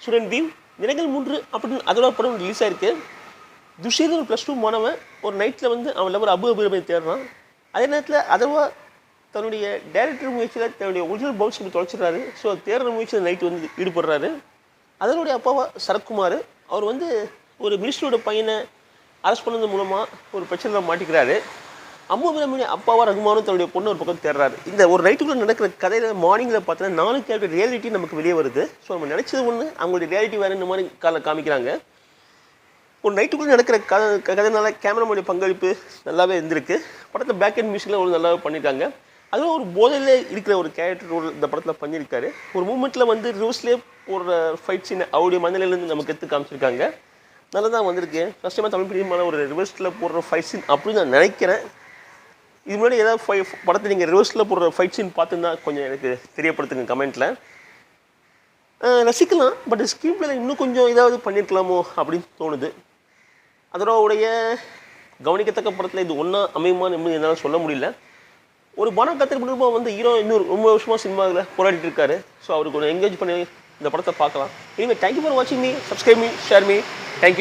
Student view நிறங்கள் மூன்று அப்படின்னு அதோட படம் ரிலீஸ் ஆயிருக்கு. துஷீர் ஒரு ப்ளஸ் டூ மாணவன் ஒரு நைட்டில் வந்து அவன் லவர் அபு அபுரமை தேடுறான். அதே நேரத்தில் அதர்வா தன்னுடைய டேரக்டர் முயற்சியில் தன்னுடைய ஒரிஜினல் பவுன்ஸ் தொலைச்சிடுறாரு. ஸோ தேடுற முயற்சியில் நைட்டு வந்து ஈடுபடுறாரு. அதனுடைய அப்பாவா சரத்குமார் அவர் வந்து ஒரு மினிஸ்டரோட பையனை அரெஸ்ட் பண்ணது மூலமாக ஒரு பிரச்சனையில் மாட்டிக்கிறாரு. அம்மு பிரமணி அப்பாவா ரகுமானும் தன்னுடைய பொண்ணு ஒரு பக்கம் தேடுறாரு. இந்த ஒரு நைட்டுக்குள்ளே நடக்கிற கதையில் மார்னிங்கில் பார்த்தீங்கன்னா நாலு கேரக்டர் ரியாலிட்டி நமக்கு வெளியே வருது. ஸோ நம்ம நினச்சது ஒன்று அவங்களுடைய ரியாலிட்டி வேறு இந்த மாதிரி கால காமிக்கிறாங்க. ஒரு நைட்டுக்குள்ளே நடக்கிற கதை கதைனால கேமராமோடைய பங்களிப்பு நல்லாவே இருந்திருக்கு. படத்தில் பேக் அண்ட் மியூசிக்கில் ஒரு நல்லாவே பண்ணியிருக்காங்க அதுவும் ஒரு போதையில் இருக்கிற ஒரு கேரக்டர் ரோல் இந்த படத்தில் பண்ணியிருக்காரு. ஒரு மூமெண்ட்டில் வந்து ரிவர்ஸ்லேயே போடுற ஃபைட் சீன் அவருடைய மனநிலையிலேருந்து நமக்கு எடுத்து காமிச்சிருக்காங்க. நல்லா தான் வந்திருக்கு. ஃபஸ்ட் டைமாக தமிழ் பிரியமான ஒரு ரிவர்ஸில் போடுற ஃபைட் சீன் அப்படின்னு நான் நினைக்கிறேன். இது முன்னாடி ஏதாவது ஃபை படத்தை நீங்கள் ரிவர்ஸில் போடுற ஃபைட் சீன் பார்த்துருந்தா கொஞ்சம் எனக்கு தெரியப்படுத்துங்க கமெண்ட்டில் ரசிக்கலாம் பட் ஸ்க்ரீன் பிளேல இன்னும் கொஞ்சம் ஏதாவது பண்ணியிருக்கலாமோ அப்படின்னு தோணுது. அதோடைய கவனிக்கத்தக்க படத்தில் இது ஒன்றா அமையுமான்னு என்னால் சொல்ல முடியல. ஒரு பணம் கற்றுக்கிட்டு வந்து ஹீரோ இன்னும் ரொம்ப வருஷமாக சினிமாவில் போராடிட்டு இருக்காரு. ஸோ அவருக்கு ஒன்று என்கேஜ் பண்ணி இந்த படத்தை பார்க்கலாம். இனிமேல் தேங்க்யூ ஃபார் வாட்சிங் me subscribe me share me thank you